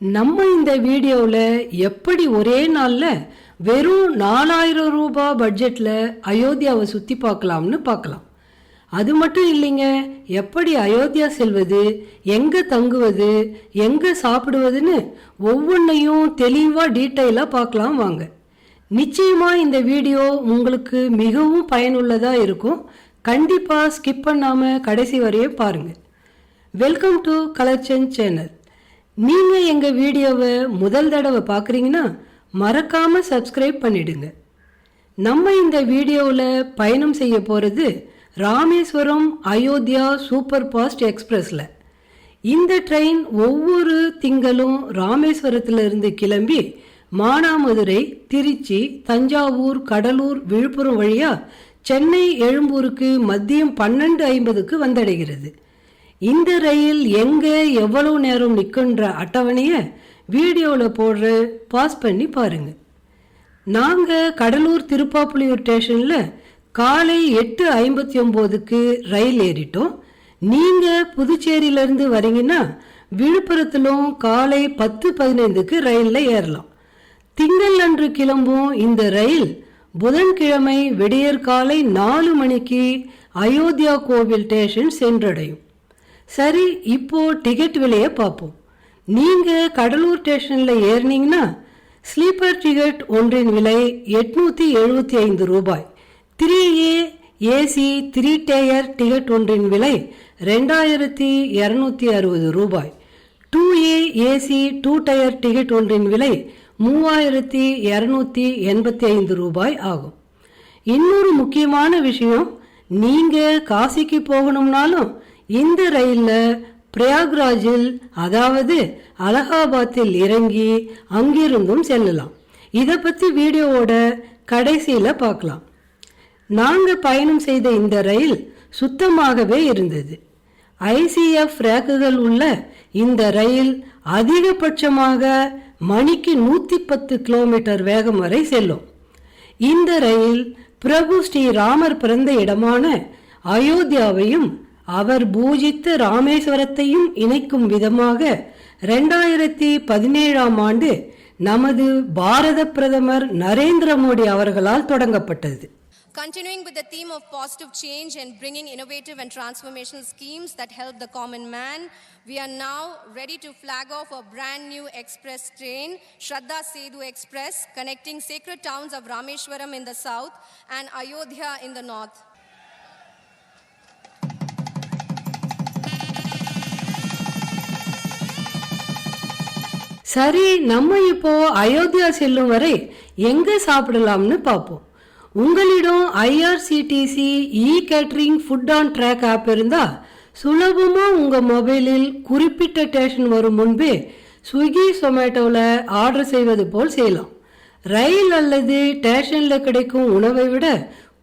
நம்ம இந்த வீடியோவில் எப்படி ஒரே நாளில் வெறும் நாலாயிரம் ரூபாய் பட்ஜெட்டில் அயோத்தியாவை சுற்றி பார்க்கலாம்னு பார்க்கலாம். அது மட்டும் இல்லைங்க எப்படி அயோத்தியா செல்வது எங்கே தங்குவது எங்கே சாப்பிடுவதுன்னு ஒவ்வொன்றையும் தெளிவாக டீட்டெயிலாக பார்க்கலாம் வாங்க. நிச்சயமாக இந்த வீடியோ உங்களுக்கு மிகவும் பயனுள்ளதாக இருக்கும். கண்டிப்பாக ஸ்கிப் பண்ணாமல் கடைசி வரையே பாருங்கள் வெல்கம் டு கலர்ச்சன் சேனல் நீங்கள் எங்கள் வீடியோவை முதல் தடவை பார்க்குறீங்கன்னா மறக்காமல் சப்ஸ்கிரைப் பண்ணிடுங்க. நம்ம இந்த வீடியோவில் பயணம் செய்ய போகிறது ராமேஸ்வரம் அயோத்தியா சூப்பர் ஃபாஸ்ட் எக்ஸ்பிரஸில். இந்த ட்ரெயின் ஒவ்வொரு திங்களும் ராமேஸ்வரத்திலிருந்து கிளம்பி மானாமதுரை திருச்சி தஞ்சாவூர் கடலூர் விழுப்புரம் வழியாக சென்னை எழும்பூருக்கு மதியம் பன்னெண்டு ஐம்பதுக்கு வந்தடைகிறது. இந்த ரயில் எங்கே எவ்வளவு நேரம் நிற்குன்ற அட்டவணையை வீடியோவில் போடுற பாஸ் பண்ணி பாருங்க. நாங்கள் கடலூர் திருப்பாப்புலியூர் ஸ்டேஷனில் காலை எட்டு ஐம்பத்தி ஒம்போதுக்கு ரயில் ஏறிட்டோம். நீங்கள் புதுச்சேரியிலேருந்து வரீங்கன்னா விழுப்புரத்திலும் காலை பத்து பதினைந்துக்கு ரயிலில் ஏறலாம். திங்கள் அன்று கிளம்பும் இந்த ரயில் புதன்கிழமை விடியற்காலை நாலு மணிக்கு அயோத்தியா கோவில் ஸ்டேஷன் சென்றடையும். சரி இப்போ டிக்கெட் விலையை பார்ப்போம். நீங்கள் கடலூர் ஸ்டேஷனில் ஏறினீங்கன்னா ஸ்லீப்பர் டிக்கெட் ஒன்றின் விலை எட்நூற்றி எழுபத்தி ஐந்து ரூபாய். Three A AC three tier ticket ஒன்றின் விலை ரெண்டாயிரத்தி இரநூத்தி அறுபது ரூபாய். Two A AC two tier ticket ஒன்றின் விலை மூவாயிரத்தி இரநூத்தி எண்பத்தி ஐந்து ரூபாய் ஆகும். இன்னொரு முக்கியமான விஷயம் நீங்கள் காசிக்கு போகணும்னாலும் இந்த ரயிலில் பிரயாக்ராஜில் அதாவது அலகாபாத்தில் இறங்கி அங்கிருந்தும் செல்லலாம். இதை பற்றி வீடியோவோட கடைசியில் பார்க்கலாம் நாங்கள் பயணம் செய்த இந்த ரயில் சுத்தமாகவே இருந்தது. ஐசிஎஃப் ரேக்குகள் உள்ள இந்த ரயில் அதிகபட்சமாக மணிக்கு நூற்றி பத்து கிலோமீட்டர் வேகம் வரை செல்லும். இந்த ரயில் பிரபு ஸ்ரீ ராமர் பிறந்த இடமான அயோத்தியாவையும் அவர் பூஜித்த ராமேஸ்வரத்தையும் இணைக்கும் விதமாக ரெண்டாயிரத்தி பதினேழாம் ஆண்டு நமது பாரத பிரதமர் நரேந்திர மோடி அவர்களால் தொடங்கப்பட்டது Continuing with the theme of positive change and bringing innovative and transformational schemes that help the common man, we are now ready to flag off a brand new express train, Shraddha Sedu Express, connecting sacred towns of Rameshwaram in the south and Ayodhya in the north. சரி நம்ம இப்போ அயோத்தியா செல்லும் வரை எங்க சாப்பிடலாம்னு பார்ப்போம் உங்களிடம் IRCTC e catering food on track app இருந்தா சுலபமா உங்க மொபைலில் குறிப்பிட்ட ஸ்டேஷன் வரும் முன்பே ஸ்விக்கி சொமேட்டோவில் ஆர்டர் செய்வது போல் செய்யலாம். ரயில் அல்லது ஸ்டேஷனில் கிடைக்கும் உணவை விட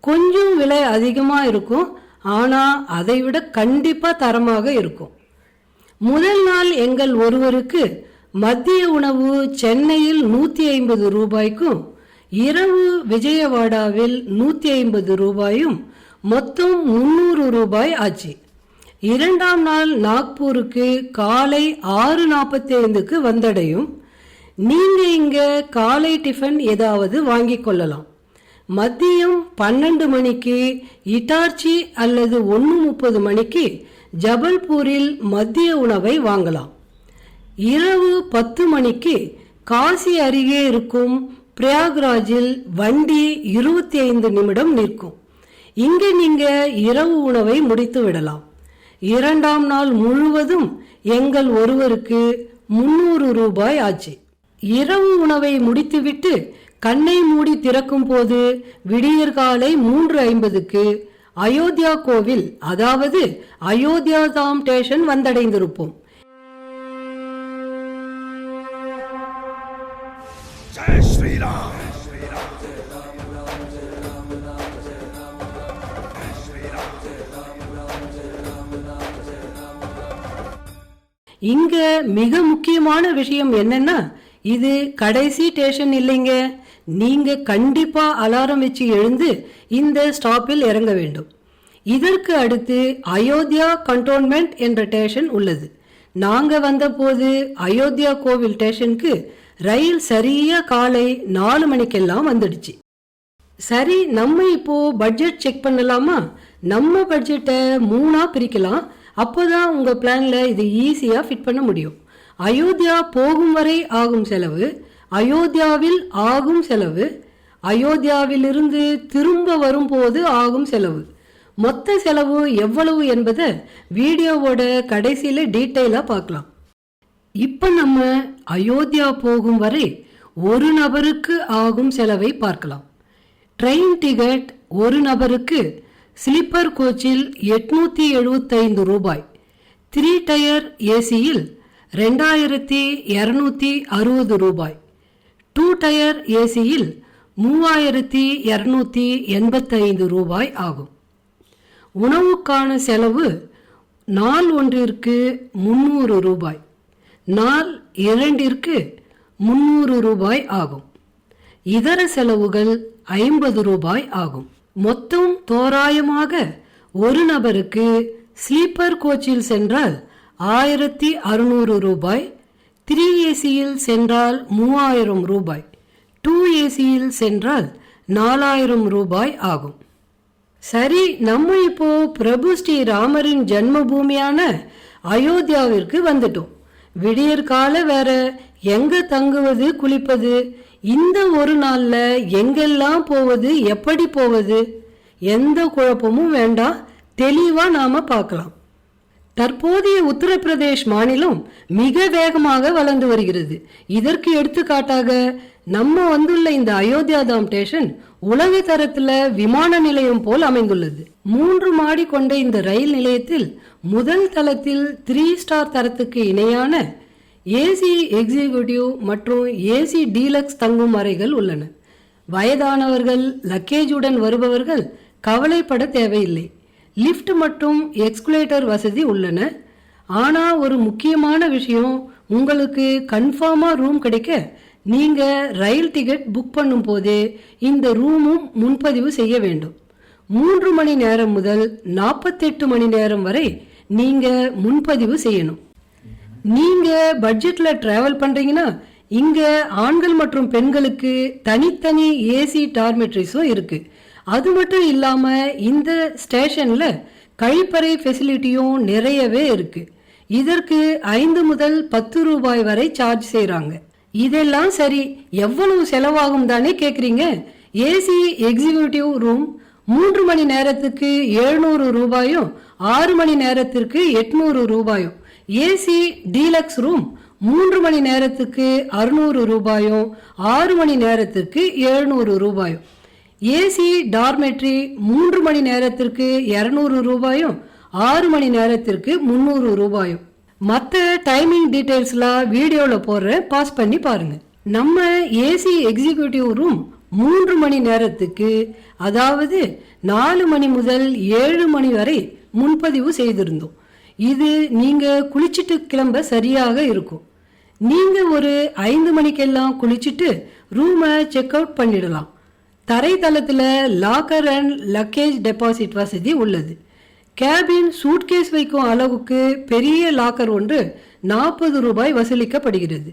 கொஞ்சம் விலை அதிகமாக இருக்கும். ஆனால் அதை விட கண்டிப்பாக தரமாக இருக்கும். முதல் நாள் எங்கள் ஒருவருக்கு மதிய உணவு சென்னையில் நூற்றி ஐம்பது ரூபாய்க்கும் இரவு விஜயவாடாவில் நூற்றி ஐம்பது ரூபாயும் மொத்தம் முந்நூறு ரூபாய் ஆச்சு. இரண்டாம் நாள் நாக்பூருக்கு காலை ஆறு நாற்பத்தி ஐந்துக்கு வந்தடையும். நீங்க இங்க காலை டிஃபன் ஏதாவது வாங்கிக் கொள்ளலாம். மதியம் பன்னெண்டு மணிக்கு இட்டார்ச்சி அல்லது ஒன்று முப்பது மணிக்கு ஜபல்பூரில் மதிய உணவை வாங்கலாம். இரவு பத்து மணிக்கு காசி அருகே இருக்கும் பிரயாக்ராஜில் வண்டி இருபத்தி ஐந்து நிமிடம் நிற்கும். இங்கே நீங்க இரவு உணவை முடித்து விடலாம். இரண்டாம் நாள் முழுவதும் எங்கள் ஒருவருக்கு முன்னூறு ரூபாய் ஆச்சு. இரவு உணவை முடித்துவிட்டு கண்ணை மூடி திறக்கும் போது விடியற்காலை மூன்று ஐம்பதுக்கு அயோத்தியா கோவில் அதாவது அயோத்தியா தாம் ஸ்டேஷன் வந்தடைந்திருப்போம். இங்க மிக முக்கியமான விஷயம் என்னன்னா இது கடைசி ஸ்டேஷன் இல்லைங்க. நீங்க கண்டிப்பா அலாரம் வச்சு எழுந்து இந்த ஸ்டாப்பில் இறங்க வேண்டும். இதற்கு அடுத்து அயோத்தியா கண்டோன்மெண்ட் என்ற ஸ்டேஷன் உள்ளது. நாங்க வந்தபோது அயோத்தியா கோவில் ஸ்டேஷனுக்கு ரயில் சரியா காலை நாலு மணிக்கெல்லாம் வந்துடுச்சு. சரி நம்ம இப்போ பட்ஜெட் செக் பண்ணலாமா? நம்ம பட்ஜெட்டை மூணா பிரிக்கலாம். அப்போதான் உங்கள் பிளானில் இது ஈஸியாக ஃபிட் பண்ண முடியும். அயோத்தியா போகும் வரை ஆகும் செலவு அயோத்தியாவில் ஆகும் செலவு அயோத்தியாவிலிருந்து திரும்ப வரும்போது ஆகும் செலவு. மொத்த செலவு எவ்வளவு என்பதை வீடியோவோட கடைசியில் டீட்டெயிலாக பார்க்கலாம். இப்போ நம்ம அயோத்தியா போகும் வரை ஒரு நபருக்கு ஆகும் செலவை பார்க்கலாம். ட்ரெயின் டிக்கெட் ஒரு நபருக்கு ஸ்லீப்பர் கோச்சில் எட்நூத்தி எழுபத்தைந்து ரூபாய். த்ரீ டயர் ஏசியில் ரெண்டாயிரத்தி இரநூத்தி அறுபது ரூபாய். டூ டயர் ஏசியில் மூவாயிரத்தி இரநூத்தி எண்பத்தைந்து ரூபாய் ஆகும். உணவுக்கான செலவு நாள் ஒன்றிற்கு முந்நூறு ரூபாய். நாள் இரண்டிற்கு முந்நூறு ரூபாய் ஆகும். இதர செலவுகள் ஐம்பது ரூபாய் ஆகும். மொத்தம் தோராயமாக ஒரு நபருக்கு ஸ்லீப்பர் கோச்சில் சென்றால் ஆயிரத்தி அறுநூறு ரூபாய் த்ரீ ஏசியில் சென்றால் மூவாயிரம் ரூபாய் டூ ஏசியில் சென்றால் நாலாயிரம் ரூபாய் ஆகும். சரி நம்ம இப்போ பிரபு ஸ்ரீ ராமரின் ஜென்ம பூமியான அயோத்தியாவிற்கு வந்துட்டோம். விடியற்கால வேற எங்க தங்குவது குளிப்பது இந்த ஒரு நாள்ல எங்கெல்லாம் போவது எப்படி போவது எந்த குழப்பமும் வேண்டாம். தெளிவா நாம பார்க்கலாம். தற்போதைய உத்தரப்பிரதேஷ் மாநிலம் மிக வேகமாக வளர்ந்து வருகிறது. இதற்கு எடுத்துக்காட்டாக நம்ம வந்துள்ள இந்த அயோத்தியா தாம் ஸ்டேஷன் உலக தரத்துல விமான நிலையம் போல் அமைந்துள்ளது. மூன்று மாடி கொண்ட இந்த ரயில் நிலையத்தில் முதல் தளத்தில் த்ரீ ஸ்டார் தரத்துக்கு இணையான ஏசி எக்ஸிகியூட்டிவ் மற்றும் ஏசி டீலக்ஸ் தங்கும் அறைகள் உள்ளன. வயதானவர்கள் லக்கேஜுடன் வருபவர்கள் கவலைப்பட தேவையில்லை. லிஃப்ட் மற்றும் எக்ஸ்குலேட்டர் வசதி உள்ளன. ஆனால் ஒரு முக்கியமான விஷயம் உங்களுக்கு கன்ஃபார்மாக ரூம் கிடைக்க நீங்கள் ரயில் டிக்கெட் புக் பண்ணும் போதே இந்த ரூமும் முன்பதிவு செய்ய வேண்டும். மூன்று மணி நேரம் முதல் நாற்பத்தெட்டு மணி நேரம் வரை நீங்கள் முன்பதிவு செய்யணும். நீங்கள் பட்ஜெட்டில் ட்ராவல் பண்ணுறீங்கன்னா இங்கே ஆண்கள் மற்றும் பெண்களுக்கு தனித்தனி ஏசி டார்மெட்ரிஸும் இருக்குது அது மட்டும் இல்லாமல் இந்த ஸ்டேஷனில் கழிப்பறை ஃபெசிலிட்டியும் நிறையவே இருக்குது இதற்கு ஐந்து முதல் பத்து ரூபாய் வரை சார்ஜ் செய்கிறாங்க இதெல்லாம் சரி எவ்வளவு செலவாகும் தானே கேட்குறீங்க ஏசி எக்ஸிகியூட்டிவ் ரூம் மூன்று மணி நேரத்துக்கு எழுநூறு ரூபாயும் ஆறு மணி நேரத்திற்கு எட்நூறு ரூபாயும். ஏசி டீலக்ஸ் ரூம் மூன்று மணி நேரத்துக்கு அறுநூறு ரூபாயும் ஆறு மணி நேரத்துக்கு எழுநூறு ரூபாயும். ஏசி டார்மெட்ரி மூன்று மணி நேரத்திற்கு இரநூறு ரூபாயும் ஆறு மணி நேரத்திற்கு முந்நூறு ரூபாயும். மற்ற டைமிங் டீட்டெயில்ஸ்லாம் வீடியோவில் போடுற பாஸ் பண்ணி பாருங்க. நம்ம ஏசி எக்ஸிகியூட்டிவ் ரூம் மூன்று மணி நேரத்துக்கு அதாவது நாலு மணி முதல் ஏழு மணி வரை முன்பதிவு செய்திருந்தோம். இது நீங்க குளிச்சுட்டு கிளம்ப சரியாக இருக்கும். நீங்க ஒரு ஐந்து மணிக்கெல்லாம் குளிச்சுட்டு ரூமை செக் அவுட் பண்ணிடலாம். தரைத்தளத்தில் லாக்கர் அண்ட் லக்கேஜ் டெபாசிட் வசதி உள்ளது. கேபின் சூட்கேஸ் வைக்கும் அளவுக்கு பெரிய லாக்கர் ஒன்று நாற்பது ரூபாய் வசூலிக்கப்படுகிறது.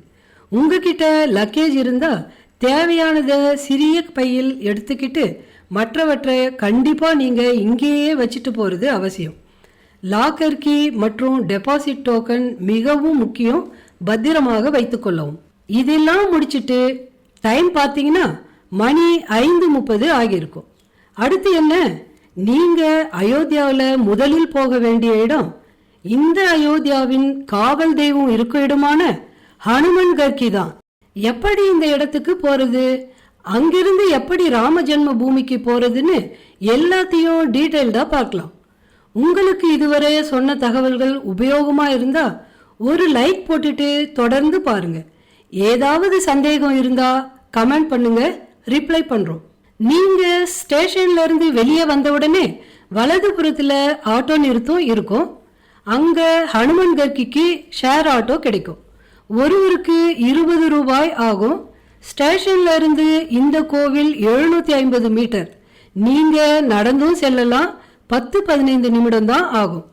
உங்ககிட்ட லக்கேஜ் இருந்தால் தேவையானதை சிறிய பையில் எடுத்துக்கிட்டு மற்றவற்றை கண்டிப்பாக நீங்கள் இங்கேயே வச்சுட்டு போகிறது அவசியம். லாக்கர் கீ மற்றும் டெபாசிட் டோக்கன் மிகவும் முக்கியம். பத்திரமாக வைத்துக்கொள்ளவும் இதெல்லாம் முடிச்சிட்டு டைம் பார்த்தீங்கன்னா மணி ஐந்து முப்பது ஆகியிருக்கும். அடுத்து என்ன? நீங்க அயோத்தியாவில் முதலில் போக வேண்டிய இடம். இந்த அயோத்தியாவின் காவல் தெய்வம் இருக்கும் இடமான ஹனுமன் கர்கி தான். எப்படி இந்த இடத்துக்கு போறது? அங்கிருந்து எப்படி ராம ஜென்ம பூமிக்கு போறதுன்னு எல்லாத்தையும் டீட்டெயில்டா பார்க்கலாம். உங்களுக்கு இதுவரை சொன்ன தகவல்கள் உபயோகமாக இருந்தால் ஒரு லைக் போட்டுட்டு தொடர்ந்து பாருங்க. ஏதாவது சந்தேகம் இருந்தால் கமெண்ட் பண்ணுங்க ரிப்ளை பண்ணுறோம் நீங்கள் ஸ்டேஷன்லேருந்து வெளியே வந்த உடனே வலதுபுறத்துல ஆட்டோ நிறுத்தம் இருக்கும். அங்கே ஹனுமன் கர்கிக்கு ஷேர் ஆட்டோ கிடைக்கும். ஒருவருக்கு இருபது ரூபாய் ஆகும். ஸ்டேஷன்ல இருந்து இந்த கோவில் எழுநூத்தி ஐம்பது மீட்டர். நீங்க நடந்தும் செல்லலாம் பத்து பதினைந்து நிமிடம் தான் ஆகும்.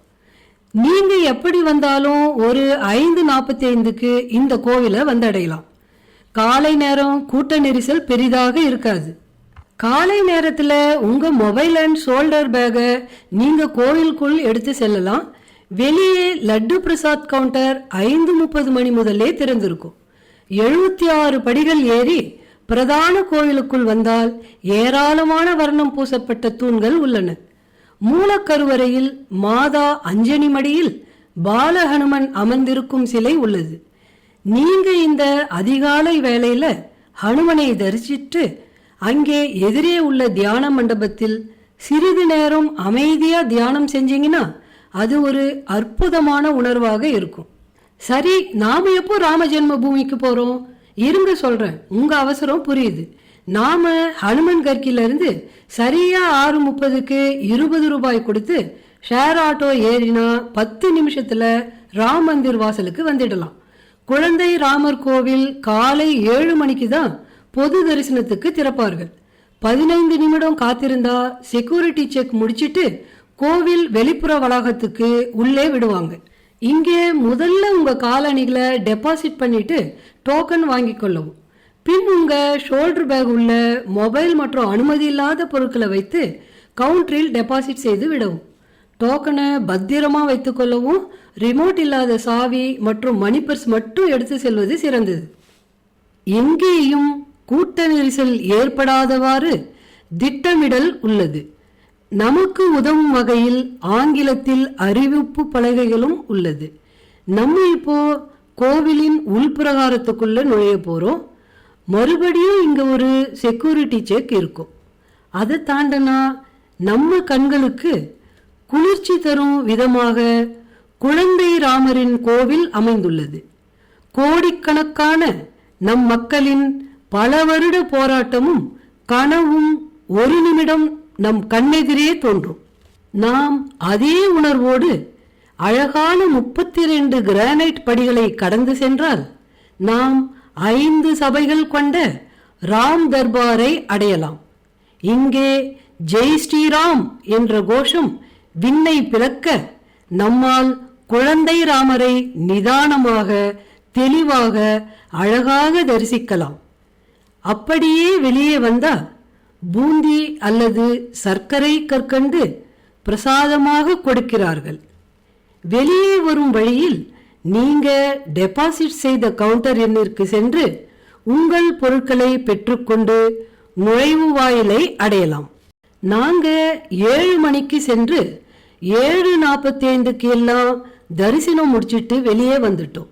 நீங்க எப்படி வந்தாலும் ஒரு ஐந்து நாற்பத்தி ஐந்துக்கு இந்த கோவிலை வந்தடையலாம். காலை நேரம் கூட்ட நெரிசல் பெரிதாக இருக்காது. காலை நேரத்தில் உங்கள் மொபைல் அண்ட் ஷோல்டர் பேக்கை நீங்கள் கோவிலுக்குள் எடுத்து செல்லலாம். வெளியே லட்டு பிரசாத் கவுண்டர் ஐந்து முப்பது மணி முதல்லே திறந்திருக்கும். எழுபத்தி ஆறு படிகள் ஏறி பிரதான கோவிலுக்குள் வந்தால் ஏராளமான வர்ணம் பூசப்பட்ட தூண்கள் உள்ளன. மூலக்கருவறையில் மாதா அஞ்சனி மடியில் பாலஹனுமன் அமர்ந்திருக்கும் சிலை உள்ளது. நீங்க இந்த அதிகாலை வேளையில ஹனுமனை தரிசிட்டு அங்கே எதிரே உள்ள தியான மண்டபத்தில் சிறிது நேரம் அமைதியா தியானம் செஞ்சீங்கன்னா அது ஒரு அற்புதமான உணர்வாக இருக்கும். சரி நாம எப்போ ராம ஜென்ம பூமிக்கு போறோம்? இருங்க சொல்றேன். உங்க அவசரம் புரியுது. நாம ஹனுமன் கற்கில இருந்து சரியா ஆறு முப்பதுக்கு இருபது ரூபாய் கொடுத்து ஷேர் ஆட்டோ ஏறினா பத்து நிமிஷத்துல ராம் மந்திர் வாசலுக்கு வந்துடலாம். குழந்தை ராமர் கோவில் காலை ஏழு மணிக்கு தான் பொது தரிசனத்துக்கு திறப்பார்கள். பதினைந்து நிமிடம் காத்திருந்தா செக்யூரிட்டி செக் முடிச்சிட்டு கோவில் வெளிப்புற வளாகத்துக்கு உள்ளே விடுவாங்க. இங்கே முதல்ல உங்க காலணிகளை டெபாசிட் பண்ணிட்டு டோக்கன் வாங்கிக் கொள்ளவும். பின் உங்க ஷோல்டர் பேக் உள்ள மொபைல் மற்றும் அனுமதி இல்லாத பொருட்களை வைத்து கவுண்டரில் டெபாசிட் செய்து விடவும். டோக்கனை பத்திரமா வைத்துக் கொள்ளவும் ரிமோட் இல்லாத சாவி மற்றும் மணிப்பர்ஸ் மட்டும் எடுத்து செல்வது சிறந்தது. எங்கேயும் கூட்ட நெரிசல் ஏற்படாதவாறு திட்டமிடல் உள்ளது. நமக்கு உதவும் வகையில் ஆங்கிலத்தில் அறிவிப்பு பலகைகளும் உள்ளது. நம்ம இப்போ கோவிலின் உள்பிரகாரத்துக்குள்ள நுழைய போறோம். மறுபடியும் இங்க ஒரு செக்யூரிட்டி செக் இருக்கும். அதை தாண்டனா நம்ம கண்களுக்கு குளிர்ச்சி தரும் விதமாக குழந்தை ராமரின் கோவில் அமைந்துள்ளது. கோடிக்கணக்கான நம் மக்களின் பல வருட போராட்டமும் கனவும் ஒரு நிமிடம் நம் கண்ணெதிரே தோன்றும். நாம் அதே உணர்வோடு அழகான முப்பத்தி ரெண்டு கிரானைட் படிகளை கடந்து சென்றால் நாம் ஐந்து சபைகள் கொண்ட ராம் தர்பாரை அடையலாம். இங்கே ஜெய் ஸ்ரீராம் என்ற கோஷம் விண்ணை பிளக்க நம்மால் குழந்தை ராமரை நிதானமாக தெளிவாக அழகாக தரிசிக்கலாம். அப்படியே வெளியே வந்தால் பூந்தி அல்லது சர்க்கரை கற்கண்டு பிரசாதமாக கொடுக்கிறார்கள். வெளியே வரும் வழியில் நீங்க டெபாசிட் செய்த கவுண்டர் எண்ணிற்கு சென்று உங்கள் பொருட்களை பெற்றுக்கொண்டு நுழைவு வாயிலை அடையலாம். நாங்க ஏழு மணிக்கு சென்று ஏழு நாற்பத்தி ஐந்துக்கு எல்லாம் தரிசனம் முடிச்சிட்டு வெளியே வந்துட்டோம்.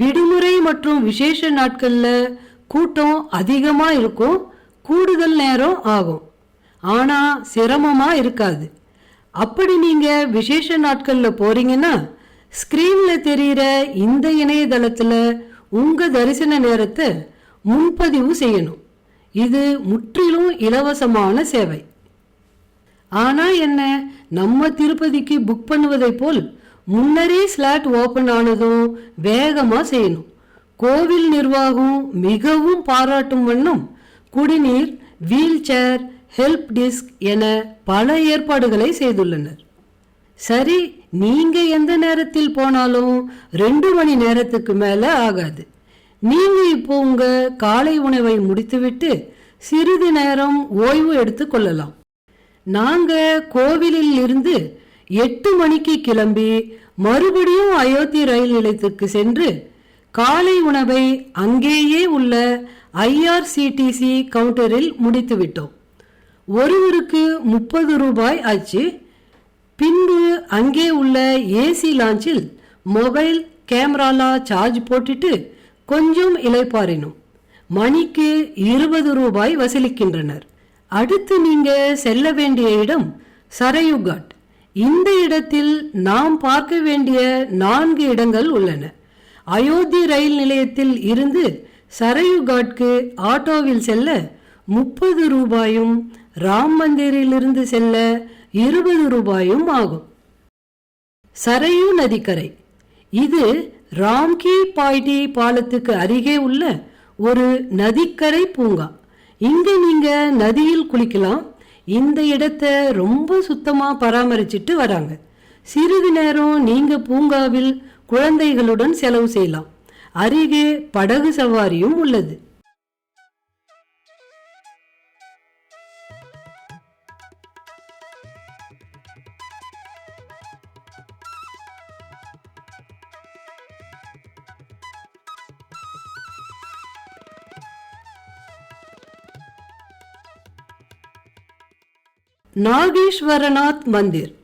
விடுமுறை மற்றும் விசேஷ நாட்களில் கூட்டம் அதிகமாக இருக்கும் கூடுதல் நேரம் ஆகும். ஆனால் சிரமமாக இருக்காது. அப்படி நீங்கள் விசேஷ நாட்களில் போறீங்கன்னா ஸ்கிரீன்ல தெரியிற இந்த இணையதளத்துல உங்க தரிசன நேரத்தை முன்பதிவு செய்யணும். இது முற்றிலும் இலவசமான சேவை. ஆனா என்ன நம்ம திருப்பதிக்கு புக் பண்ணுவதை போல் முன்னரே ஸ்லாட் ஓபன் ஆனதும் வேகமா செய்யணும். கோவில் நிர்வாகம் மிகவும் பாராட்டும் வண்ணம் குடிநீர் வீல் சேர் ஹெல்ப் டிஸ்க் என பல ஏற்பாடுகளை செய்துள்ளனர். சரி நீங்க எந்த நேரத்தில் போனாலும் ரெண்டு மணி நேரத்துக்கு மேல ஆகாது. நீங்க இப்போ உங்க காலை உணவை முடித்துவிட்டு சிறிது நேரம் ஓய்வு எடுத்து கொள்ளலாம். நாங்க கோவிலில் இருந்து எட்டு மணிக்கு கிளம்பி மறுபடியும் அயோத்தி ரயில் நிலையத்துக்கு சென்று காலை உணவை அங்கேயே உள்ள ஐஆர்சிடிசி கவுண்டரில் முடித்துவிட்டோம். ஒருவருக்கு முப்பது ரூபாய் ஆச்சு. பின்பு அங்கே உள்ள ஏசி லாஞ்சில் மொபைல் கேமராலா சார்ஜ் போட்டுட்டு கொஞ்சம் இழைப்பாரினும் மணிக்கு இருபது ரூபாய் வசூலிக்கின்றனர். அடுத்து நீங்க செல்ல வேண்டிய இடம் சரையுகாட். இந்த இடத்தில் நாம் பார்க்க வேண்டிய நான்கு இடங்கள் உள்ளன. அயோத்தி ரயில் நிலையத்தில் இருந்து சரையுகாட்க்கு ஆட்டோவில் செல்ல முப்பது ரூபாயும் ராம் மந்திரிலிருந்து செல்ல இருபது ரூபாயும் ஆகும். சரையு நதிக்கரை. இது ராம்கி பாய்டி பாலத்துக்கு அருகே உள்ள ஒரு நதிக்கரை பூங்கா. இங்க நீங்க நதியில் குளிக்கலாம். இந்த இடத்தை ரொம்ப சுத்தமா பராமரிச்சிட்டு வராங்க. சிறிது நேரம் நீங்க பூங்காவில் குழந்தைகளுடன் செலவு செய்யலாம். அருகே படகு சவாரியும் உள்ளது. நாகேஸ்வரநாத் மந்திர்.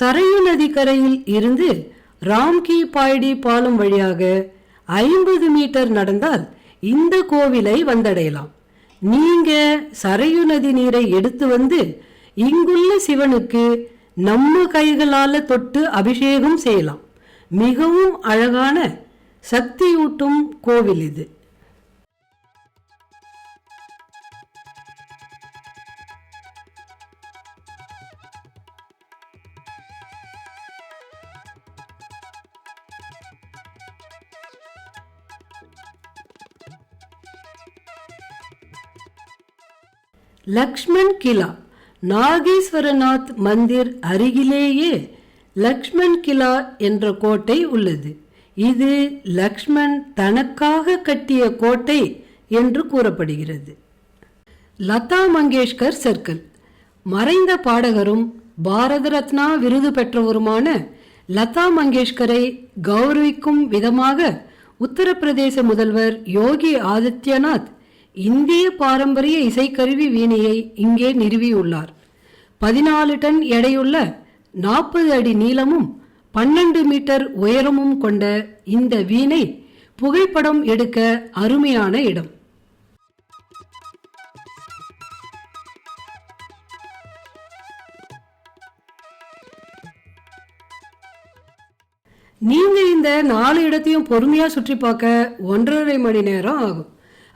சரையு நதிக்கரையில் இருந்து ராம்கி பாய்டி பாலம் வழியாக ஐம்பது மீட்டர் நடந்தால் இந்த கோவிலை வந்தடையலாம். நீங்க சரையு நதி நீரை எடுத்து வந்து இங்குள்ள சிவனுக்கு நம்ம கைகளால தொட்டு அபிஷேகம் செய்யலாம். மிகவும் அழகான சக்தியூட்டும் கோவில் இது. லக்ஷ்மண் கிலா நாகேஸ்வரநாத் மந்திர் அருகிலேயே லக்ஷ்மண் கிலா என்ற கோட்டை உள்ளது. இது லக்ஷ்மண் தனக்காக கட்டிய கோட்டை என்று கூறப்படுகிறது. லதா மங்கேஷ்கர் சர்க்கிள். மறைந்த பாடகரும் பாரத ரத்னா விருது பெற்றவருமான லதா மங்கேஷ்கரை கௌரவிக்கும் விதமாக உத்தரப்பிரதேச முதல்வர் யோகி ஆதித்யநாத் இந்திய பாரம்பரிய இசைக்கருவி வீணையை இங்கே நிறுவியுள்ளார். பதினாலு டன் எடையுள்ள நாற்பது அடி நீளமும் பன்னெண்டு மீட்டர் உயரமும் கொண்ட இந்த வீணை புகைப்படம் எடுக்க அருமையான இடம். நீங்க இந்த நாலு இடத்தையும் பொறுமையா சுற்றி பார்க்க ஒன்றரை மணி நேரம் ஆகும்.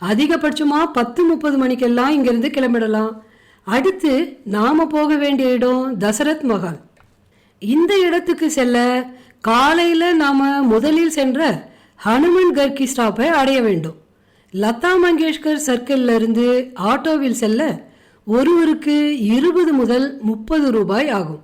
அதிகபட்சமா பத்து முப்பது மணிக்கெல்லாம் இங்கிருந்து கிளம்பிடலாம். அடுத்து நாம போக வேண்டிய இடம் தசரத் மஹால். இந்த இடத்துக்கு செல்ல காலையில் நாம் முதலில் சென்ற ஹனுமன் கர்கி ஸ்டாப்பை அடைய வேண்டும். லதா மங்கேஷ்கர் சர்க்கிள்ல இருந்து ஆட்டோவில் செல்ல ஒருவருக்கு இருபது முதல் முப்பது ரூபாய் ஆகும்.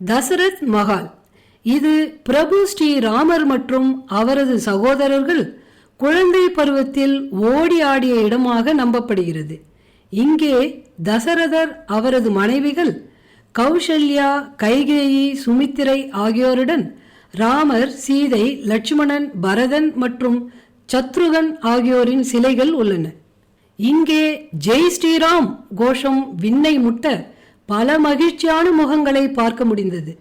தசரத் மஹால் இது பிரபு ஸ்ரீ ராமர் மற்றும் அவரது சகோதரர்கள் குழந்தை பருவத்தில் ஓடி ஆடிய இடமாக நம்பப்படுகிறது. இங்கே தசரதர் அவரது மனைவிகள் கௌசல்யா கைகேயி சுமித்திரை ஆகியோருடன் ராமர் சீதை லட்சுமணன் பரதன் மற்றும் சத்ருகன் ஆகியோரின் சிலைகள் உள்ளன. இங்கே ஜெய் ஸ்ரீராம் கோஷம் விண்ணை முட்ட பல மகிழ்ச்சியான முகங்களை பார்க்க முடிந்தது.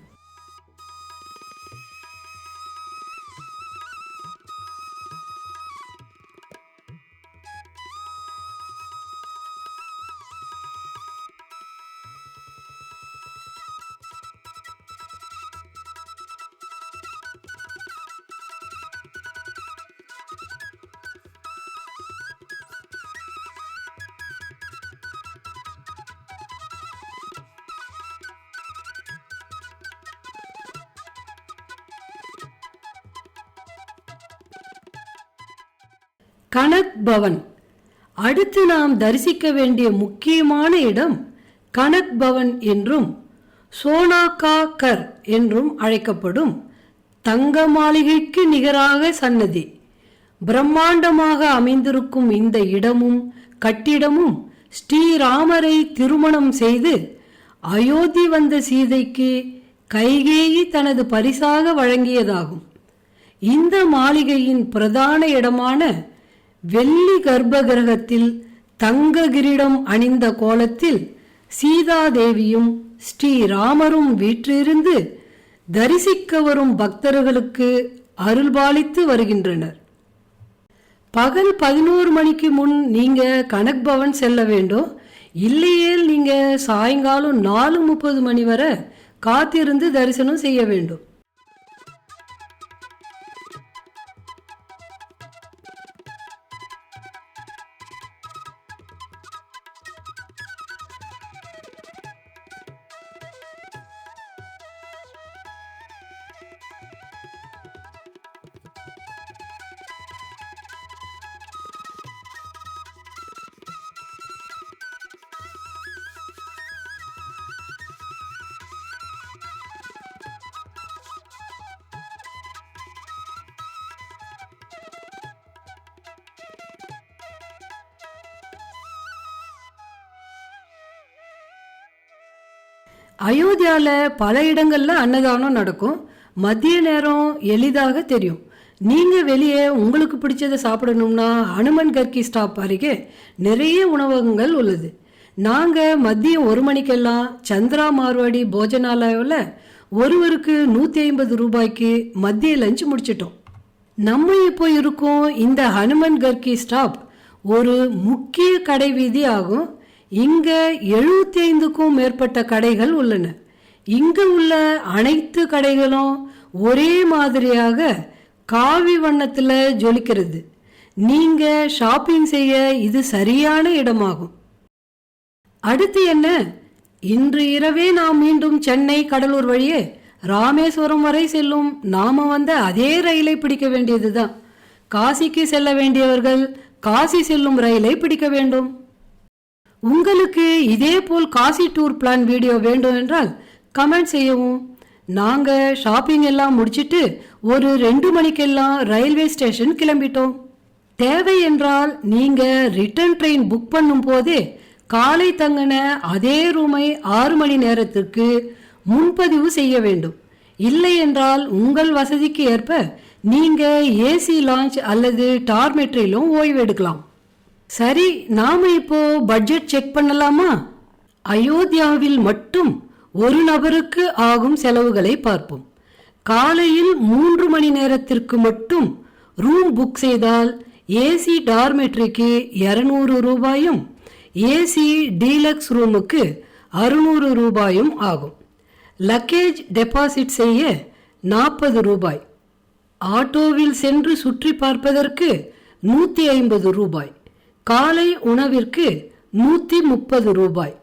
கனக் பவன். அடுத்து நாம் தரிசிக்க வேண்டிய முக்கியமான இடம் கனக் பவன் என்றும் சோனாகா கர் என்றும் அழைக்கப்படும் தங்க மாளிகைக்கு நிகராக சன்னதி. பிரம்மாண்டமாக அமைந்திருக்கும் இந்த இடமும் கட்டிடமும் ஸ்ரீராமரை திருமணம் செய்து அயோத்தி வந்த சீதைக்கு கைகேயி தனது பரிசாக வழங்கியதாகும். இந்த மாளிகையின் பிரதான இடமான வெள்ளி கர்ப்பகிரகத்தில் தங்க கிரீடம் அணிந்த கோலத்தில் சீதாதேவியும் ஸ்ரீராமரும் வீற்றிருந்து தரிசிக்க வரும் பக்தர்களுக்கு அருள்பாலித்து வருகின்றனர். பகல் பதினோரு மணிக்கு முன் நீங்க கனக் பவன் செல்ல வேண்டும் இல்லையே நீங்க சாயங்காலம் நாலு முப்பது மணி வரை காத்திருந்து தரிசனம் செய்ய வேண்டும் அயோத்தியாவில் பல இடங்களில் அன்னதானம் நடக்கும். மதிய நேரம் எளிதாக தெரியும். நீங்கள் வெளியே உங்களுக்கு பிடிச்சதை சாப்பிடணும்னா ஹனுமன் கர்கி ஸ்டாப் அருகே நிறைய உணவகங்கள் உள்ளது. நாங்கள் மதியம் ஒரு மணிக்கெல்லாம் சந்திரா மார்வாடி போஜனாலயாவில் ஒருவருக்கு நூற்றி ஐம்பது ரூபாய்க்கு மதிய லஞ்ச் முடிச்சிட்டோம். நம்ம இப்போ இருக்கோம் இந்த ஹனுமன் கர்கி ஸ்டாப் ஒரு முக்கிய கடை வீதி ஆகும். இங்க எழுபத்தி ஐந்துக்கும் மேற்பட்ட கடைகள் உள்ளன. இங்க உள்ள அனைத்து கடைகளும் ஒரே மாதிரியாக காவி வண்ணத்தில் ஜொலிக்கிறது. நீங்க ஷாப்பிங் செய்ய இது சரியான இடமாகும். அடுத்து என்ன? இன்று இரவே நாம் மீண்டும் சென்னை கடலூர் வழியே ராமேஸ்வரம் வரை செல்லும் நாம வந்த அதே ரயிலை பிடிக்க வேண்டியதுதான். காசிக்கு செல்ல வேண்டியவர்கள் காசி செல்லும் ரயிலை பிடிக்க வேண்டும். உங்களுக்கு இதே போல் காசி டூர் பிளான் வீடியோ வேண்டும் என்றால் கமெண்ட் செய்யவும். நாங்கள் ஷாப்பிங் எல்லாம் முடிச்சிட்டு ஒரு ரெண்டு மணிக்கெல்லாம் ரயில்வே ஸ்டேஷன் கிளம்பிட்டோம். தேவை என்றால் நீங்கள் ரிட்டர்ன் ட்ரெயின் புக் பண்ணும் போதே காலை தங்கின அதே ரூமை ஆறு மணி நேரத்திற்கு முன்பதிவு செய்ய வேண்டும். இல்லை என்றால் உங்கள் வசதிக்கு ஏற்ப நீங்கள் ஏசி லான்ச் அல்லது டார்மெட்ரியிலும் ஓய்வு எடுக்கலாம். சரி நாம இப்போ பட்ஜெட் செக் பண்ணலாமா? அயோத்தியாவில் மட்டும் ஒரு நபருக்கு ஆகும் செலவுகளை பார்ப்போம். காலையில் மூன்று மணி நேரத்திற்கு மட்டும் ரூம் புக் செய்தால் ஏசி டார்மெட்ரிக்கு இருநூறு ரூபாயும் ஏசி டீலக்ஸ் ரூமுக்கு அறுநூறு ரூபாயும் ஆகும். லக்கேஜ் டெபாசிட் செய்ய நாற்பது ரூபாய். ஆட்டோவில் சென்று சுற்றி பார்ப்பதற்கு நூற்றி ஐம்பது ரூபாய். காலை உணவிற்கு நூற்றி முப்பது ரூபாய்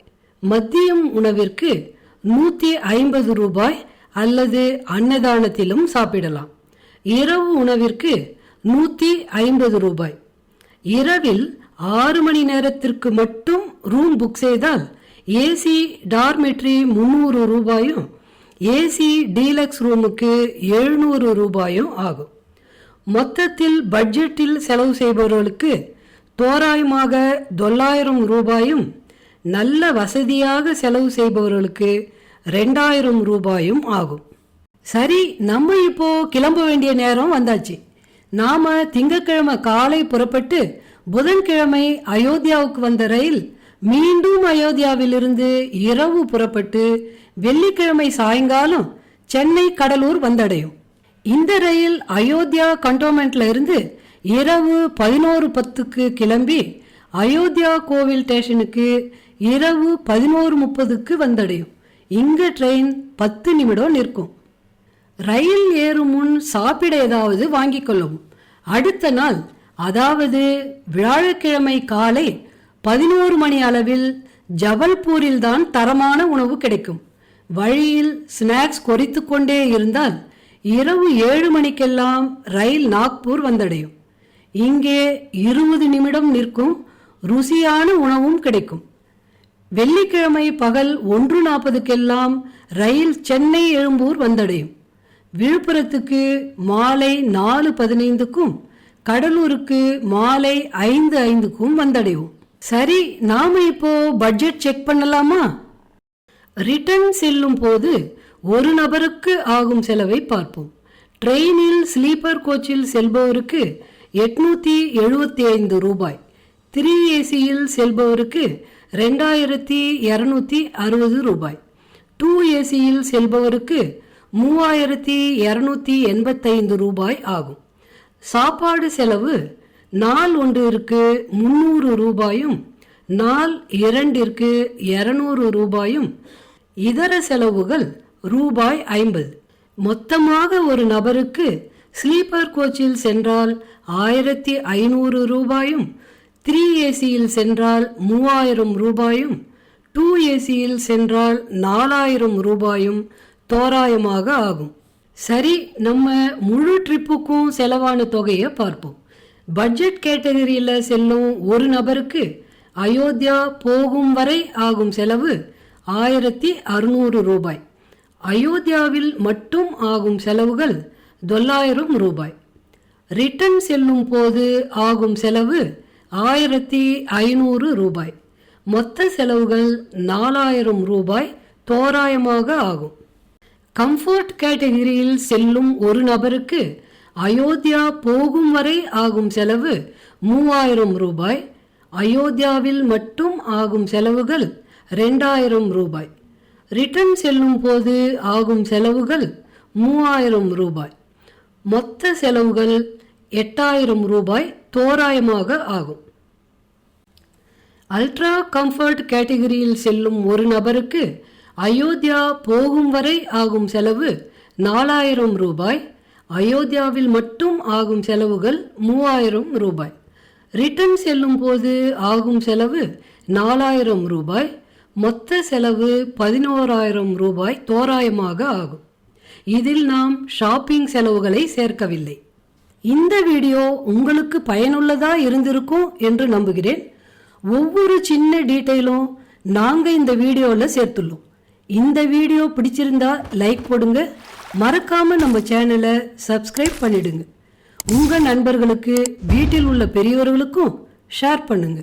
மதியம் உணவிற்கு நூற்றி ஐம்பது ரூபாய் அல்லது அன்னதானத்திலும் சாப்பிடலாம். இரவு உணவிற்கு நூற்றி ஐம்பது ரூபாய். இரவில் ஆறு மணி நேரத்திற்கு மட்டும் ரூம் புக் செய்தால் ஏசி டார்மெட்ரி முந்நூறு ரூபாயும் ஏசி டீலக்ஸ் ரூமுக்கு எழுநூறு ரூபாயும் ஆகும். மொத்தத்தில் பட்ஜெட்டில் செலவு செய்பவர்களுக்கு தோராயமாக தொள்ளாயிரம் ரூபாயும் நல்ல வசதியாக செலவு செய்பவர்களுக்கு ரெண்டாயிரம் ரூபாயும் ஆகும். சரி நம்ம இப்போ கிளம்ப வேண்டிய நேரம் வந்தாச்சு. நாம திங்கட்கிழமை காலை புறப்பட்டு புதன்கிழமை அயோத்தியாவுக்கு வந்த ரயில் மீண்டும் அயோத்தியாவிலிருந்து இரவு புறப்பட்டு வெள்ளிக்கிழமை சாயங்காலம் சென்னை கடலூர் வந்தடையும். இந்த ரயில் அயோத்தியா கண்டோன்மெண்ட்ல இருந்து இரவு பதினோரு பத்துக்கு கிளம்பி அயோத்தியா கோவில் ஸ்டேஷனுக்கு இரவு பதினோரு முப்பதுக்கு வந்தடையும். இங்கே ட்ரெயின் பத்து நிமிடம் நிற்கும். ரயில் ஏறும் முன் சாப்பிட ஏதாவது வாங்கிக் கொள்ளவும். அடுத்த நாள் அதாவது வியாழக்கிழமை காலை பதினோரு மணி அளவில் ஜபல்பூரில் தான் தரமான உணவு கிடைக்கும். வழியில் ஸ்நாக்ஸ் கொறித்து கொண்டே இருந்தால் இரவு ஏழு மணிக்கெல்லாம் ரயில் நாக்பூர் வந்தடையும். இங்கே இருபது நிமிடம் நிற்கும் ருசியான உணவும் கிடைக்கும். வெள்ளிக்கிழமை பகல் ஒன்று நாற்பதுக்கெல்லாம் ரயில் சென்னை எழும்பூர் வந்தடையும். விழுப்புரத்துக்கு மாலை நாலு பதினைந்துக்கும் கடலூருக்கு மாலை ஐந்து ஐந்துக்கும் வந்தடையும் சரி நாம இப்போ பட்ஜெட் செக் பண்ணலாமா? ரிட்டர்ன் செல்லும் போது ஒரு நபருக்கு ஆகும் செலவை பார்ப்போம். ட்ரெயினில் ஸ்லீப்பர் கோச்சில் செல்பவருக்கு எட்நூத்தி எழுபத்தி ஐந்து ரூபாய். த்ரீ ஏசியில் செல்பவருக்கு ரெண்டாயிரத்தி இரநூத்தி அறுபது ரூபாய். டூ ஏசியில் செல்பவருக்கு மூவாயிரத்தி இரநூத்தி எண்பத்தைந்து ரூபாய் ஆகும். சாப்பாடு செலவு நாள் ஒன்றிற்கு முந்நூறு ரூபாயும் நாள் இரண்டிற்கு இரநூறு ரூபாயும் இதர செலவுகள் ரூபாய் ஐம்பது. மொத்தமாக ஒரு நபருக்கு ஸ்லீப்பர் கோச்சில் சென்றால் ஆயிரத்தி ஐநூறு ரூபாயும் த்ரீ ஏசியில் சென்றால் மூவாயிரம் ரூபாயும் டூ ஏசியில் சென்றால் நாலாயிரம் ரூபாயும் தோராயமாக ஆகும். சரி நம்ம முழு ட்ரிப்புக்கும் செலவான தொகையை பார்ப்போம். பட்ஜெட் கேட்டகரியில் செல்லும் ஒரு நபருக்கு அயோத்தியா போகும் வரை ஆகும் செலவு ஆயிரத்தி அறுநூறு ரூபாய். அயோத்தியாவில் மட்டும் ஆகும் செலவுகள் தொள்ளாயிரம் ரூபாய். ரிட்டர்ன் செல்லும் போது ஆகும் செலவு ஆயிரத்தி ஐநூறு ரூபாய். மொத்த செலவுகள் நாலாயிரம் ரூபாய் தோராயமாக ஆகும். கம்ஃபர்ட் கேட்டகரியில் செல்லும் ஒரு நபருக்கு அயோத்தியா போகும் வரை ஆகும் செலவு மூவாயிரம் ரூபாய். அயோத்தியாவில் மட்டும் ஆகும் செலவுகள் ரெண்டாயிரம் ரூபாய். ரிட்டர்ன் செல்லும் போது ஆகும் செலவுகள் மூவாயிரம் ரூபாய். மொத்த செலவுகள் எட்டாயிரம் ரூபாய் தோராயமாக ஆகும். அல்ட்ரா கம்ஃபர்ட் கேட்டகரியில் செல்லும் ஒரு நபருக்கு அயோத்தியா போகும் வரை ஆகும் செலவு நாலாயிரம் ரூபாய். அயோத்தியாவில் மட்டும் ஆகும் செலவுகள் மூவாயிரம் ரூபாய். ரிட்டர்ன் செல்லும் போது ஆகும் செலவு நாலாயிரம் ரூபாய். மொத்த செலவு பதினோராயிரம் ரூபாய் தோராயமாக ஆகும். இதில் நாம் ஷாப்பிங் செலவுகளை சேர்க்கவில்லை. இந்த வீடியோ உங்களுக்கு பயனுள்ளதா இருந்திருக்கும் என்று நம்புகிறேன். ஒவ்வொரு சின்ன டீட்டெயிலும் நாங்கள் இந்த வீடியோவில் சேர்த்துள்ளோம். இந்த வீடியோ பிடிச்சிருந்தா லைக் போடுங்க. மறக்காம நம்ம சேனலை சப்ஸ்கிரைப் பண்ணிடுங்க. உங்கள் நண்பர்களுக்கு வீட்டில் உள்ள பெரியவர்களுக்கும் ஷேர் பண்ணுங்க.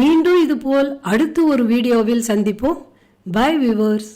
மீண்டும் இதுபோல் அடுத்து ஒரு வீடியோவில் சந்திப்போம். By viewers